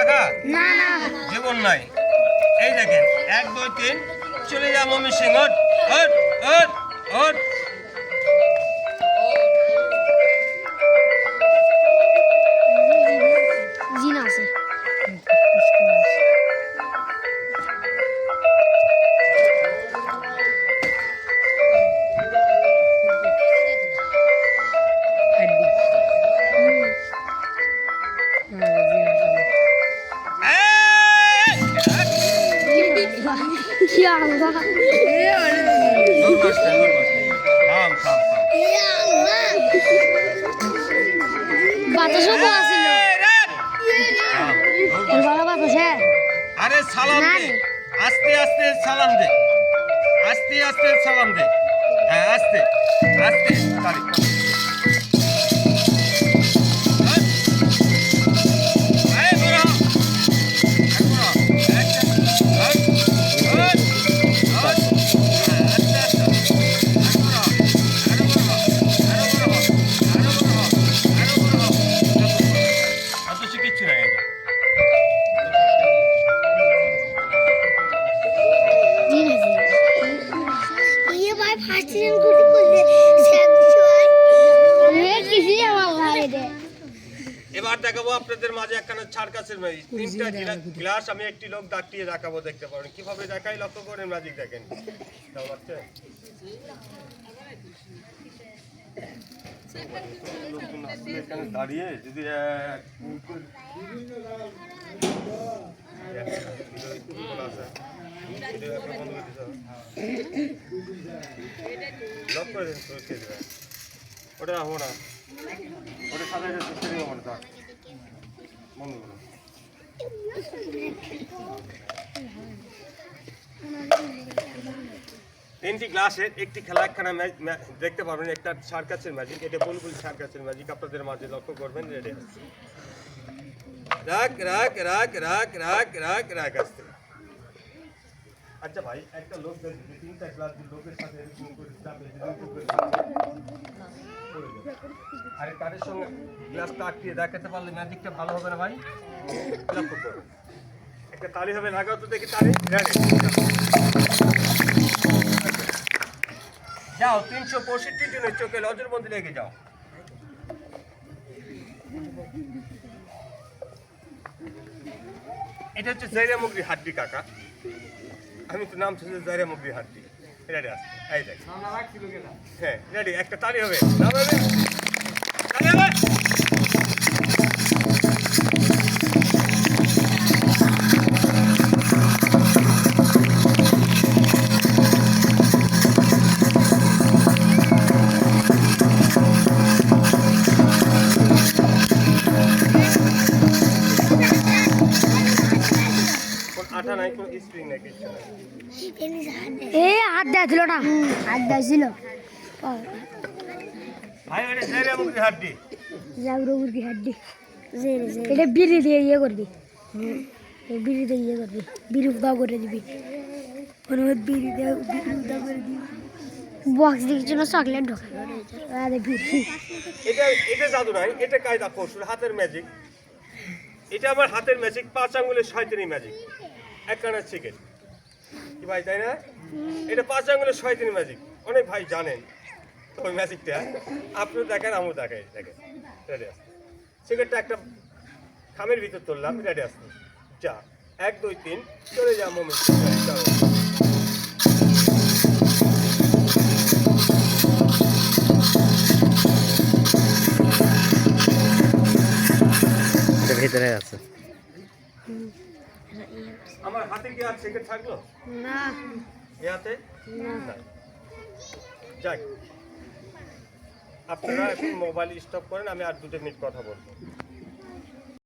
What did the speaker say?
না না। জীবন নাই। এই দেখেন এক দুই তিন চলে যা মমি সিং ওট ওট ওট ওট বাতাসও তো। বড় বাতাসে? আরে সালাম না দে আস্তে আস্তে সালাম দে। আস্তে আস্তে সালাম দে। এবার দেখাবো আপনাদের মাঝে একখানা ছাড় কাছের ম্যাজিক তিনটা গ্লাস আমি একটি লোক দাঁড়িয়ে দেখাবো দেখতে পারেন কীভাবে দেখাই লক্ষ্য করেন ম্যাজিক দেখেন। দাঁড়িয়ে যদি এক লক করে দিন তো খেয়ে দেবেন ওটা রাখব না। ওটা সাদা থাক বন্ধ করো তিনটি ক্লাসের একটি খেলা একখানা ম্যাচ দেখতে পারবেন একটা সার্কাসের ম্যাজিক এটা বুলবুল সার্কাসের ম্যাজিক আপনাদের মাঝে লক্ষ্য করবেন রেডি রাখ রাখ রাখ রাখ রাখ রাখ রাখ আসতে আচ্ছা ভাই, একটা লোক যদি তিনটা গ্লাস লোকের সাথে এরকম করে তাদের সঙ্গে গ্লাসটা আটকিয়ে দেখাতে পারলে ম্যাজিকটা ভালো হবে না ভাই? একটা তালি হবে, লাগাও তো দেখি তালি। যাও, তিনশো পঁয়ষট্টি জনের চোখে মধ্যে লেগে যাও। এটা হচ্ছে জৈরামুগরি হাড্ডি কাকা। আমি তো নাম শুনছি জৈরামুগরি হাড্ডি। রেডি আসছে এই দেখ। হ্যাঁ রেডি। একটা তালি হবে। নাম হবে? আঠা নাই কোন স্প্রিং নাই কিছু নাই। এ হাত দিয়েছিল না। হাত ভাই এটা জৈরামুগরি হাড্ডি যাব মুরগি হাড্ডি এটা বিড়ি দিয়ে ইয়ে করবি। বিড়ি দিয়ে ইয়ে করবি। বিড়ি করে দিবি। বিড়ি দিয়ে বিড়ি উদা করে দিবি। বক্স দিয়ে জন্য চকলেট ঢোকা। আরে বিড়ি। এটা এটা জাদু নাই এটা কায়দা কৌশল হাতের ম্যাজিক এটা আমার হাতের ম্যাজিক পাঁচ আঙ্গুলের শয়তানি ম্যাজিক এক কানা চিকেন কি ভাই তাই না? এটা পাঁচ আঙ্গুলের শয়তানি ম্যাজিক অনেক ভাই জানেন। তো ওই ম্যাজিকটা আপনিও দেখেন আমিও দেখাই দেখেন। রেডি আসতে সিগারেটটা একটা খামের ভিতর তুললাম রেডি আসতে যা এক দুই তিন চলে যা চলো ভিতরে আছে। আমার হাতে কি আর সেকে থাকল? না। এ হাতে? না। যাক আপনারা এখন মোবাইল স্টপ করেন আমি আর দুটো মিনিট কথা বলব।